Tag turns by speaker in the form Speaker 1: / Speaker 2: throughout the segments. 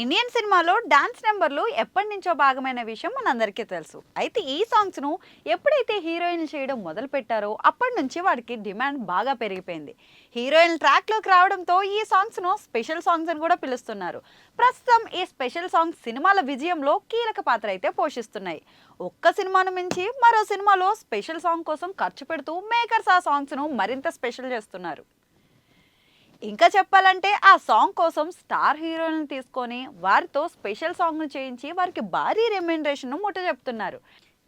Speaker 1: Indian సినిమాలో dance నెంబర్లు ఎప్పటి నుంచో భాగమైన విషయం మనందరికీ తెలుసు. అయితే ఈ సాంగ్స్ను ఎప్పుడైతే హీరోయిన్ చేయడం మొదలు పెట్టారో అప్పటి నుంచి వాడికి డిమాండ్ బాగా పెరిగిపోయింది. హీరోయిన్ ట్రాక్లోకి రావడంతో ఈ సాంగ్స్ను స్పెషల్ సాంగ్స్ అని కూడా పిలుస్తున్నారు. ప్రస్తుతం ఈ స్పెషల్ సాంగ్స్ సినిమాల విజయంలో కీలక పాత్ర అయితే పోషిస్తున్నాయి. ఒక్క సినిమాను మించి మరో సినిమాలో స్పెషల్ సాంగ్ కోసం ఖర్చు పెడుతూ మేకర్స్ ఆ సాంగ్స్ను మరింత స్పెషల్ చేస్తున్నారు. ఇంకా చెప్పాలంటే ఆ సాంగ్ కోసం స్టార్ హీరోలను తీసుకొని వారితో స్పెషల్ సాంగ్ను చేయించి వారికి భారీ రెమ్యూనరేషన్ను ముట్ట చెప్తున్నారు.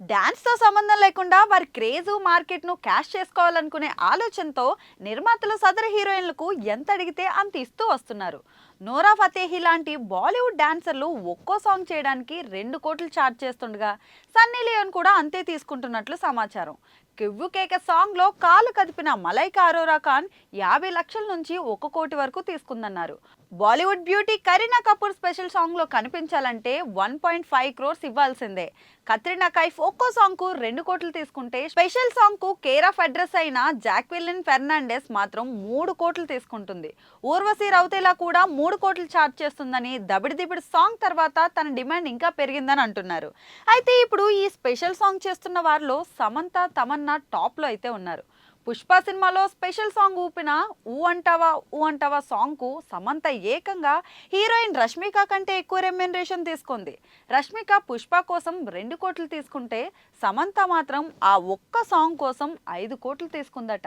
Speaker 1: డ్యాన్స్తో సంబంధం లేకుండా వారి క్రేజు మార్కెట్ను క్యాష్ చేసుకోవాలనుకునే ఆలోచనతో నిర్మాతలు సదరు హీరోయిన్లకు ఎంత అడిగితే అంత ఇస్తూ వస్తున్నారు. నోరా ఫతేహి లాంటి బాలీవుడ్ డాన్సర్లు ఒక్కో సాంగ్ చేయడానికి రెండు కోట్లు ఛార్జ్ చేస్తుండగా సన్నీ లియోన్ కూడా అంతే తీసుకుంటున్నట్లు సమాచారం. కివ్వు కేక సాంగ్లో కాలు కదిపిన మలైకా అరోరా ఖాన్ యాభై లక్షల నుంచి ఒక కోటి వరకు తీసుకుందన్నారు. Bollywood beauty Kareena Kapoor special సాంగ్లో కనిపించాలంటే వన్ పాయింట్ ఫైవ్ క్రోర్స్ ఇవ్వాల్సిందే. కత్రినా కైఫ్ ఒక్కో సాంగ్కు రెండు కోట్లు తీసుకుంటే స్పెషల్ సాంగ్కు కేర్ ఆఫ్ అడ్రస్ అయిన జాక్విలిన్ ఫెర్నాండెస్ మాత్రం మూడు కోట్లు తీసుకుంటుంది. ఊర్వశి రౌతేలా కూడా మూడు కోట్లు ఛార్జ్ చేస్తుందని దబిడి దిబిడి సాంగ్ తర్వాత తన డిమాండ్ ఇంకా పెరిగిందని అంటున్నారు. అయితే ఇప్పుడు ఈ స్పెషల్ సాంగ్ చేస్తున్న వారిలో సమంత తమన్నా టాప్లో అయితే ఉన్నారు. పుష్ప సినిమాలో స్పెషల్ సాంగ్ ఊపిన ఊ అంటావా ఊ అంటావా సాంగ్కు సమంత ఏకంగా హీరోయిన్ రష్మిక కంటే ఎక్కువ రెమ్యూనరేషన్ తీసుకుంది. రష్మిక పుష్ప కోసం రెండు కోట్లు తీసుకుంటే సమంత మాత్రం ఆ ఒక్క సాంగ్ కోసం ఐదు కోట్లు తీసుకుందట.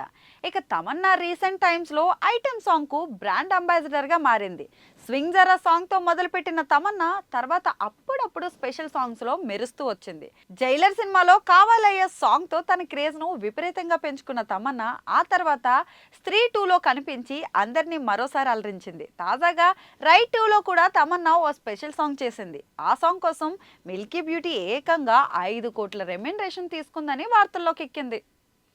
Speaker 1: ఇక తమన్నా రీసెంట్ టైమ్స్లో ఐటెం సాంగ్కు బ్రాండ్ అంబాసిడర్గా మారింది. స్వింగ్ జరా సాంగ్తో మొదలుపెట్టిన తమన్నా తర్వాత అప్పుడప్పుడు స్పెషల్ సాంగ్స్లో మెరుస్తూ వచ్చింది. జైలర్ సినిమాలో కావాలయ్యే సాంగ్తో తన క్రేజ్ను విపరీతంగా పెంచుకున్న తమన్నా ఆ తర్వాత స్త్రీ టూలో కనిపించి అందరినీ మరోసారి అలరించింది. తాజాగా రైట్ టూలో కూడా తమన్నా ఓ స్పెషల్ సాంగ్ చేసింది. ఆ సాంగ్ కోసం మిల్కీ బ్యూటీ ఏకంగా ఐదు కోట్ల రెమ్యునరేషన్ తీసుకుందని వార్తల్లోకి ఎక్కింది.